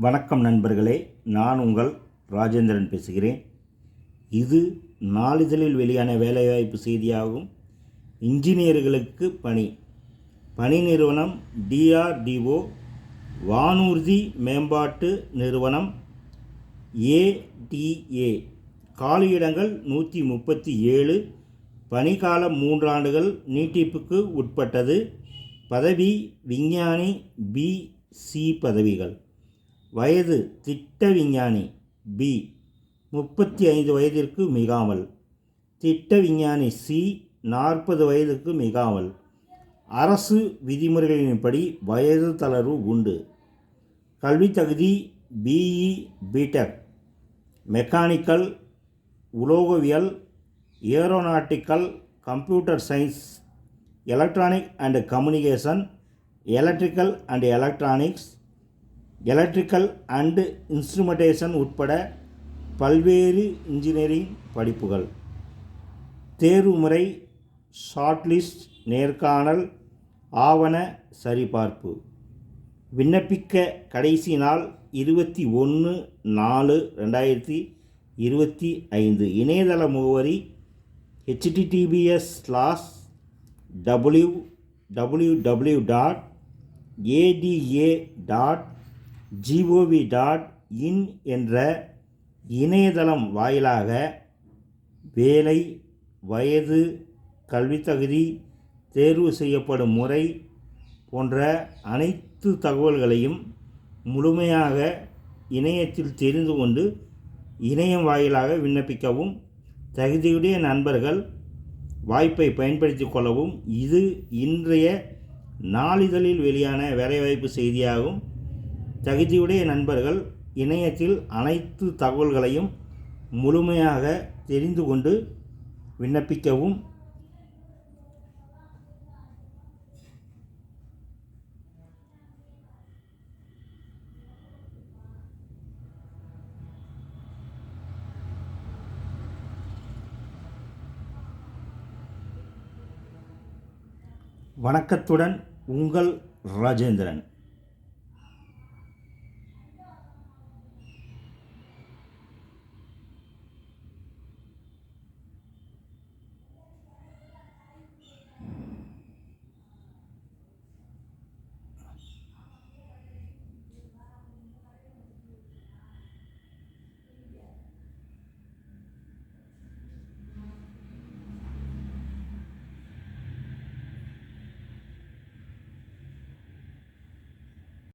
வணக்கம் நண்பர்களே நான் உங்கள் ராஜேந்திரன் பேசுகிறேன். இது நாளிதழில் வெளியான வேலைவாய்ப்பு செய்தியாகும். இன்ஜினியர்களுக்கு பணி. பணி நிறுவனம் டிஆர்டிஓ வானூர்தி மேம்பாட்டு நிறுவனம் ஏடிஏ காலியிடங்கள் நூற்றி முப்பத்தி ஏழு பணிக்காலம் மூன்றாண்டுகள் நீட்டிப்புக்கு உட்பட்டது. பதவி விஞ்ஞானி பிசி பதவிகள். வயது திட்ட விஞ்ஞானி பி. முப்பத்தி ஐந்து வயதிற்கு மிகாமல். திட்ட விஞ்ஞானி சி. நாற்பது வயதுக்கு மிகாமல். அரசு விதிமுறைகளின்படி வயது தளர்வு உண்டு. கல்வி தகுதி BE BTech mechanical உலோகவியல் aeronautical computer science electronic and communication electrical and electronics electrical and instrumentation உட்பட பல்வேறு இன்ஜினியரிங் படிப்புகள். தேர்வுமுறை ஷார்ட்லிஸ்ட் நேர்காணல் ஆவண சரிபார்ப்பு. விண்ணப்பிக்க கடைசி நாள் இருபத்தி ஒன்று நாலு ரெண்டாயிரத்தி இருபத்தி ஐந்து. இணையதள முகவரி HTTPS slash W W W dot ATA dot GOV dot in என்ற இணையதளம் வாயிலாக வேலை வயது கல்வித்தகுதி தேர்வு செய்யப்படும் முறை போன்ற அனைத்து தகவல்களையும் முழுமையாக இணையத்தில் தெரிந்து கொண்டு இணையம் வாயிலாக விண்ணப்பிக்கவும் தகுதியுடைய நண்பர்கள் வாய்ப்பை பயன்படுத்தி கொள்ளவும் இது இன்றைய நாளிதழில் வெளியான வேலைவாய்ப்பு செய்தியாகும். தகுதியுடைய நண்பர்கள் இணையத்தில் அனைத்து தகவல்களையும் முழுமையாக தெரிந்து கொண்டு விண்ணப்பிக்கவும். வணக்கத்துடன் உங்கள் ராஜேந்திரன்.